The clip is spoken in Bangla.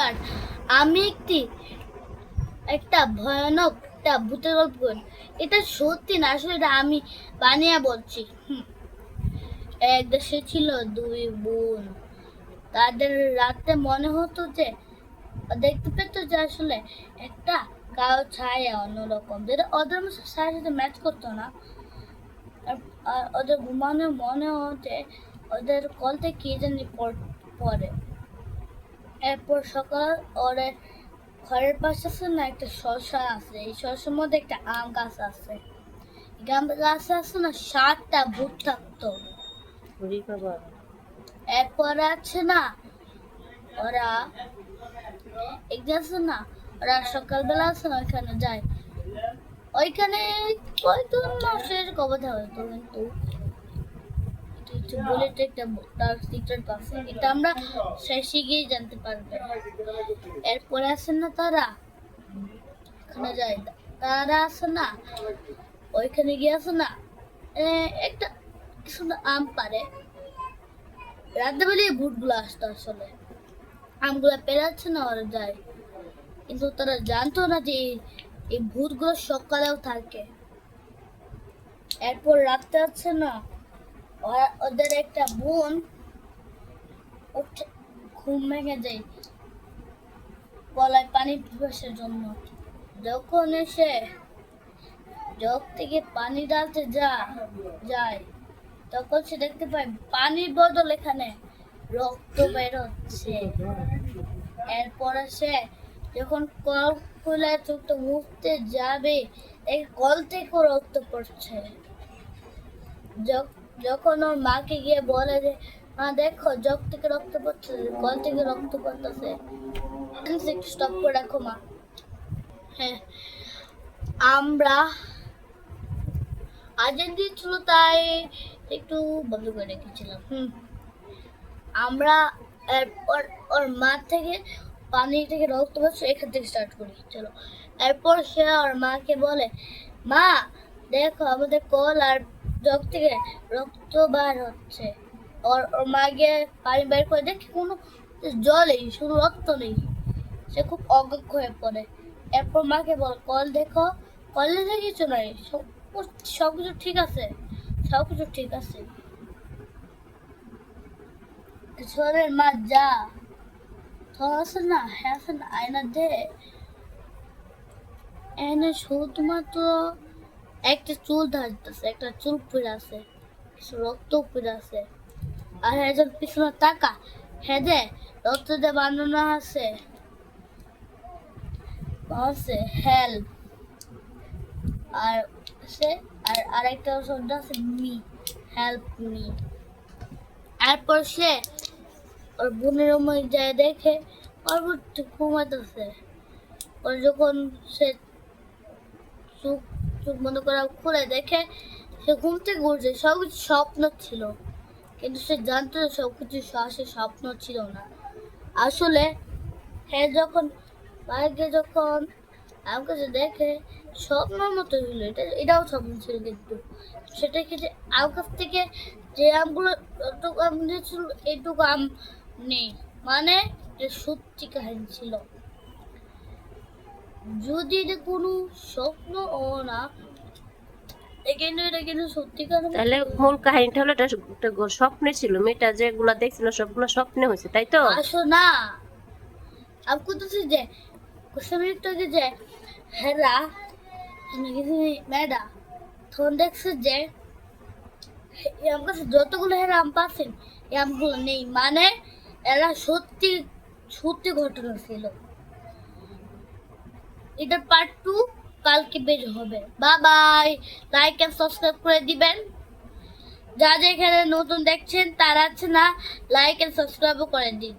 নমস্কার আমি একটি, একটা ভয়ানক, একটা ভূতের গল্প এটা সত্যি না, আসলে এটা আমি বানিয়ে বলছি। এক দেশে ছিল দুই বোন। তাদের রাতে মনে হতো যে, দেখতে পেত যে আসলে একটা কালো ছায়া অন্যরকম। যেটা ওদের ছায়ার সাথে ম্যাচ করতো না। আর- ওদের ঘুমানো মনে হতে ওদের কল থেকে কে জানি পড়ে। এরপর সকাল ওরে ঘরের পাশে আছে না একটা শসা আছে। এই শসার মধ্যে একটা আম গাছ আছে। আম গাছে আছে না সাতটা ভূত থাকতো। এরপর আছে না ওরা একদিন আছে না ওরা সকালবেলা আছে না ওইখানে যায়। ওইখানে হয়তো মাসের কথা হয়তো কিন্তু। কিছু বুলেট একটা ডার্ক সিক্রেট আছে এটা আমরা শেষে গিয়ে জানতে পারবে। এরপরে আছে না তারা? ওখানে যায়। তারা আছে না? ওইখানে গিয়ে আছে না? একটা কিছু আম পারে। রাতে বেলে ভূতগুলো আসতো আসলে। আমগুলো পেরাচ্ছে না ওরা যায়। কিন্তু তারা জানতো না যে এই- ভূতগুলো সকালেও থাকে। এরপর রাতে আছে না? ওদের একটা বোন ঘুম ভেঙে যায় গলায় পানি পিপাসার জন্য। যখন এসে জগ থেকে পানি ডালতে যা, যায়, তখন সে দেখতে পায় পানির বদল এখানে, রক্ত বেরোচ্ছে। এরপরে সে যখন কল খুলে চোখটা মুখতে যাবে, এই কল থেকে রক্ত পড়ছে। যখ- যখন ওর মাকে গিয়ে বলে যে, মা, দেখো, জগ থেকে রক্ত পড়ছে, কল থেকে রক্ত পড়তেছে। স্টপ করে রাখো, মা। হ্যাঁ। আমরা আজের দিন ছিল, তাই একটু বন্ধ করে রেখেছিলাম। হুম। আমরা এরপর ওর মা থেকে পানি থেকে রক্ত পড়ছে, এখান থেকে স্টার্ট করি, চলো। এরপর সে ওর মাকে বলে, মা, দেখো, আমাদের কল আর জগ থেকে রক্ত বার হচ্ছে। ওর মা গিয়ে পানি বের করে দেখে কোনো জলেই শুধু রক্ত নেই। সে খুব অজ্ঞ হয়ে পড়ে। এরপর মাকে বল, কল দেখো কলেজে কিছু নাই, সব কিছু ঠিক আছে, সব কিছু ঠিক আছে। ছোড়ের মা, যা। আছে না হ্যাঁ আছে না, আয়না দে। এনে শুধুমাত্র একটা চুল ধারতেছে একটা চুল পড়ে আছে রক্ত পড়ে আছে। আর একজন পিছনে তাকা হ্যাঁ দে রক্ত দিয়ে বানানো আছে। আছে হেল্প আর সে, আর আরেকটা শব্দ আছে মি, হেল্প মি। এরপর সে ওর বোনের রুমে যায় দেখে, ওর ঘুমাতেছে ওর যখন সে চোখ চোখ বন্ধ করে খুলে দেখে সে ঘুম থেকে উঠছে। সব কিছু স্বপ্ন ছিল। কিন্তু সে জানতো যে সব কিছু সে স্বপ্ন ছিল না। আসলে হ্যাঁ যখন বাইকে যখন আমার কাছে দেখে, স্বপ্নের মতো হলো। এটা, এটাও স্বপ্ন ছিল কিন্তু। সেটা কি যে আমার কাছ থেকে যে আমগুলো আম দিয়েছিল এইটুকু আম নেই। মানে এটা সত্যি কাহিনী ছিল। যদি এটা কোনো স্বপ্ন ও না এখানে এটা কিন্তু সত্যিকার তাহলে মূল কাহিনীটা হলো এটা স্বপ্নে ছিল মেয়েটা যেগুলা দেখছিল সবগুলো স্বপ্নে হয়েছে তাই তো? আসো না। কোথায় যে আগে যে হেরা ম্যাডা তখন দেখছে যে এই আম যতগুলো হেরা আম পাচ্ছেন এই আমগুলো নেই। মানে এরা সত্যি সত্যি ঘটনা ছিল। এটার পার্ট টু কালকে বের হবে। বা বাই লাইক এন্ড সাবস্ক্রাইব করে দিবেন। যা যা এখানে নতুন দেখছেন, তারা আছে না লাইক এন্ড সাবস্ক্রাইবও করে দিন।